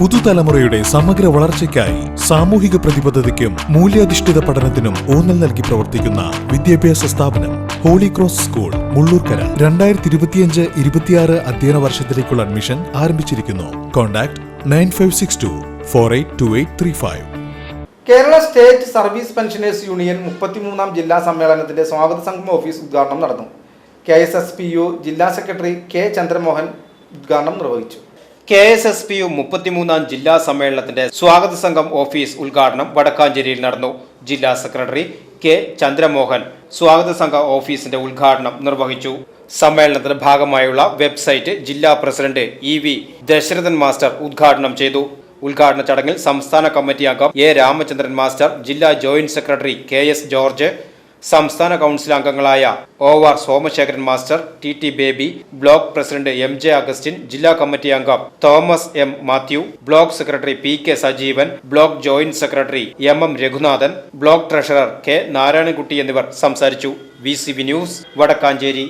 പുതുതലമുറയുടെ സമഗ്ര വളർച്ചയ്ക്കായി സാമൂഹിക പ്രതിബദ്ധതയ്ക്കും മൂല്യാധിഷ്ഠിത പഠനത്തിനും ഊന്നൽ നൽകി പ്രവർത്തിക്കുന്ന വിദ്യാഭ്യാസ സ്ഥാപനം ഹോളി ക്രോസ് സ്കൂൾ മുള്ളൂർക്കര. രണ്ടായിരത്തി ഇരുപത്തിയഞ്ച് ഇരുപത്തിയാറ് അധ്യയന വർഷത്തിലേക്കുള്ള അഡ്മിഷൻ ആരംഭിച്ചിരിക്കുന്നു. Contact nine five six two four eight two eight three five. Kerala state service pensioners union മുപ്പത്തിമൂന്നാം ജില്ലാ സമ്മേളനത്തിന്റെ സ്വാഗത സംഘം ഓഫീസ് ഉദ്ഘാടനം നടന്നു. K S S P U ജില്ലാ സെക്രട്ടറി കെ ചന്ദ്രമോഹൻ ഉദ്ഘാടനം നിർവഹിച്ചു. K S S P U മുപ്പത്തിമൂന്നാം ജില്ലാ സമ്മേളനത്തിന്റെ സ്വാഗത സംഘം ഓഫീസ് ഉദ്ഘാടനം വടക്കാഞ്ചേരിയിൽ നടന്നു. ജില്ലാ സെക്രട്ടറി കെ ചന്ദ്രമോഹൻ സ്വാഗത സംഘ ഓഫീസിന്റെ ഉദ്ഘാടനം നിർവഹിച്ചു. സമ്മേളനത്തിന്റെ ഭാഗമായുള്ള വെബ്സൈറ്റ് ജില്ലാ president E V Dasharathan master ഉദ്ഘാടനം ചെയ്തു. ഉദ്ഘാടന ചടങ്ങിൽ സംസ്ഥാന കമ്മിറ്റി അംഗം എ രാമചന്ദ്രൻ മാസ്റ്റർ ജില്ലാ joint secretary K S George സംസ്ഥാന കൗൺസിൽ അംഗങ്ങളായ O R Somasekharan master T T Baby block president M J Augustine ജില്ലാ കമ്മിറ്റി അംഗം Thomas M Mathew block secretary P K Sajeevan block joint secretary M M Raghunathan block treasurer K Narayanankutty എന്നിവർ സംസാരിച്ചു. V news Vadakkanchery.